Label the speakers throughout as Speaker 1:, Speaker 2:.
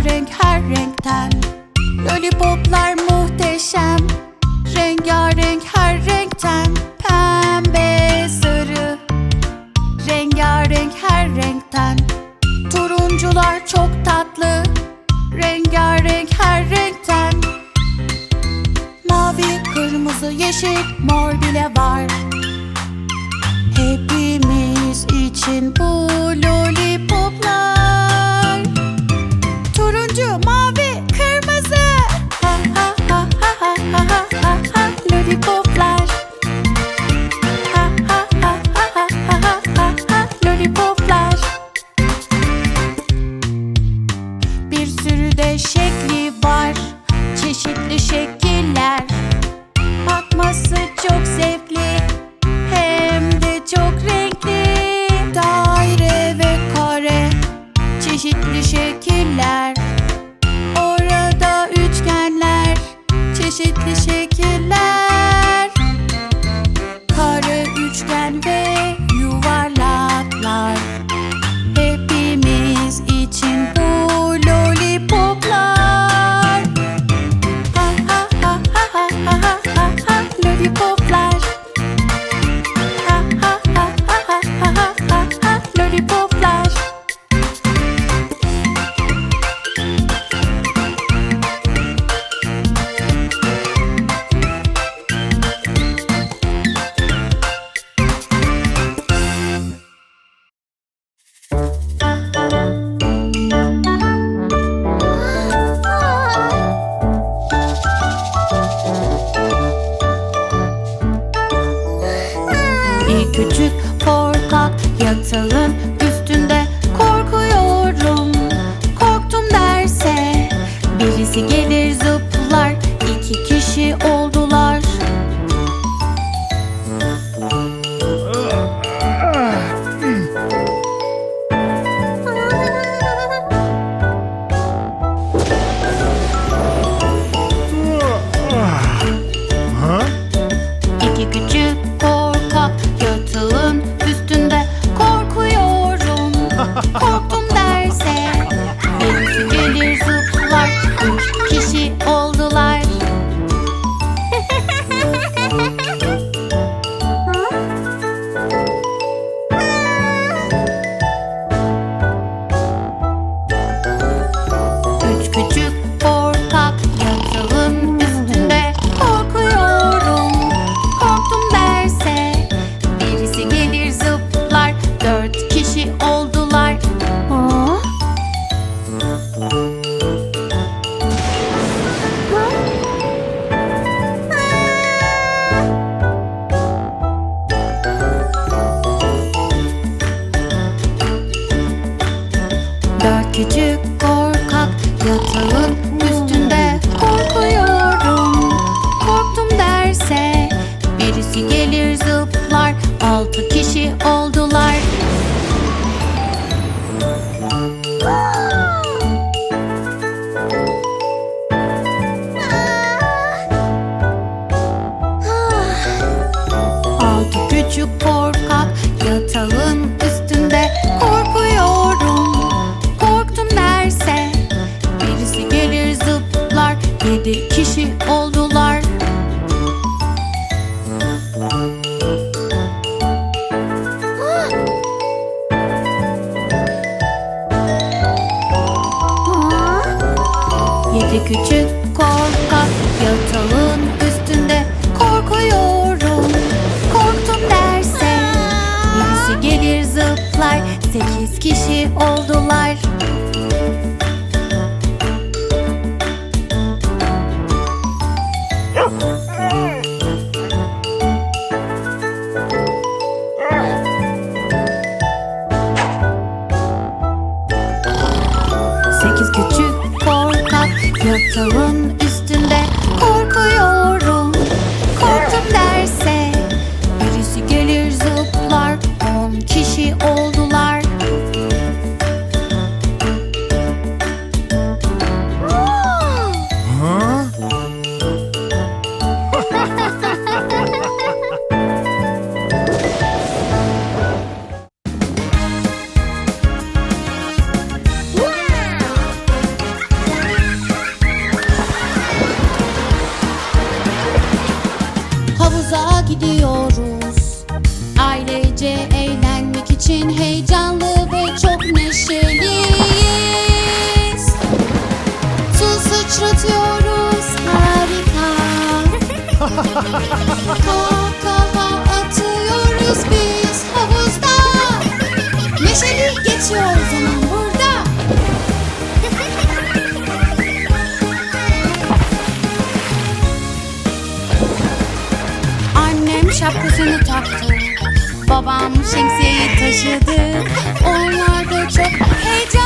Speaker 1: rengarenk her renkten Lollipoplar muhteşem. Rengarenk her renkten Pembe, sarı. Rengarenk her renkten Turuncular çok tatlı. Rengarenk her renkten Mavi, kırmızı, yeşil, mor bile var. Hepimiz için bu lollipoplar. people fly. Yedi kişi oldular. Yedi küçük korkak yatağın üstünde korkuyorum. Korktum derse birisi gelir zıplar. Sekiz kişi oldular. Chapter 1 babam şemsiyeyi taşıdı. Onlar da çok heyecan.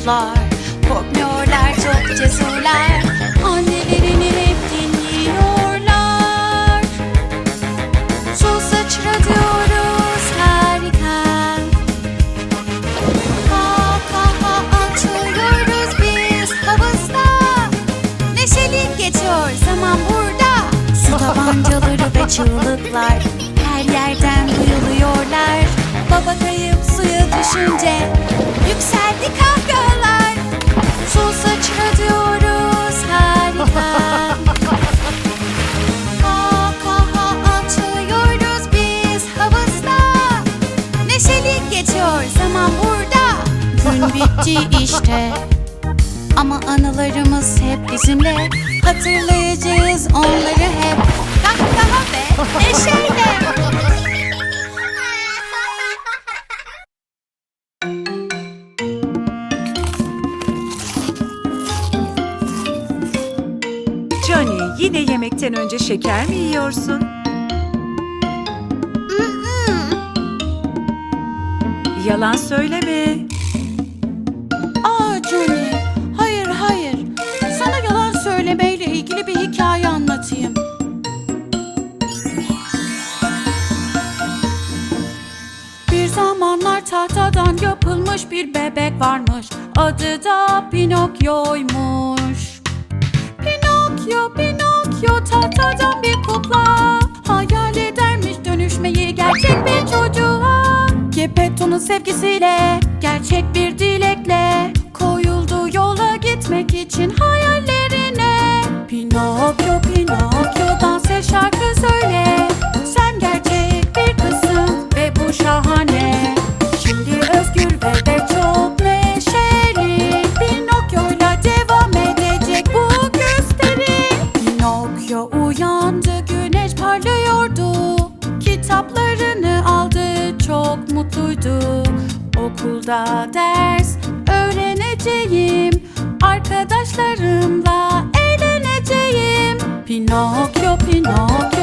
Speaker 1: Çocuklar. Korkmuyorlar çok cesurlar. Annelerini hep dinliyorlar. Su sıçratıyoruz harika. Kahkaha atıyoruz biz havuzda. Neşeli geçiyor zaman burada. Su tabancaları ve çığlıklar Her yerden duyuluyorlar. Baba kayıp düşünce Yükseldi kahkahalar. Su sıçratıyoruz harika Kahkaha atıyoruz biz havuzda. Neşeli geçiyor zaman burada. Gün bitti işte. Ama anılarımız hep bizimle. Hatırlayacağız onları hep. Kahkaha ve neşeyle
Speaker 2: yine yemekten önce şeker mi yiyorsun? Yalan söyleme.
Speaker 1: Aa Johnny hayır hayır. Sana yalan söylemeyle ilgili bir hikaye anlatayım. Bir zamanlar tahtadan yapılmış bir bebek varmış. Adı da Pinokyo'ymuş. Pinokyo, Pinokyo tahtadan bir kukla. Hayal edermiş dönüşmeyi gerçek bir çocuğa. Geppetto'nun sevgisiyle, gerçek bir dilekle Okulda ders öğreneceğim. Arkadaşlarımla eğleneceğim. Pinokyo, Pinokyo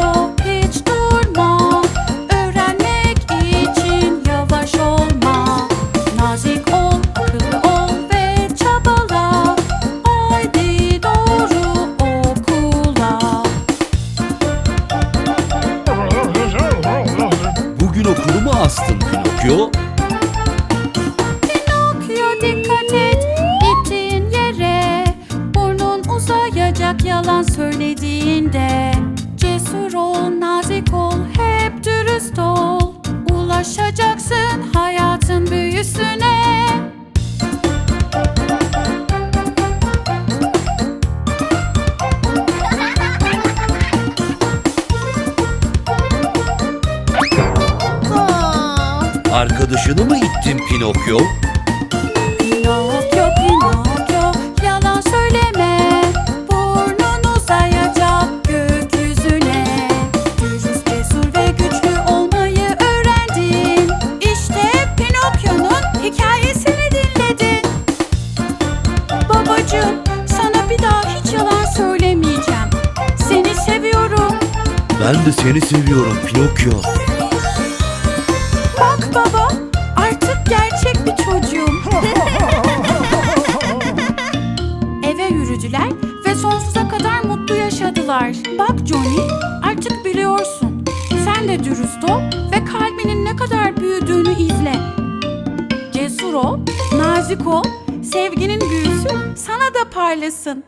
Speaker 1: yalan söylediğinde Cesur ol, nazik ol, hep dürüst ol. Ulaşacaksın hayatın büyüsüne.
Speaker 3: Arkadaşını mı ittin Pinokyo?
Speaker 1: Pinokyo,
Speaker 3: Ben de seni seviyorum Pinokyo.
Speaker 1: Bak baba artık gerçek bir çocuğum Eve yürüdüler ve sonsuza kadar mutlu yaşadılar. Bak Johnny, artık biliyorsun. Sen de dürüst ol ve kalbinin ne kadar büyüdüğünü izle. Cesur ol, nazik ol, sevginin büyüsü sana da parlasın.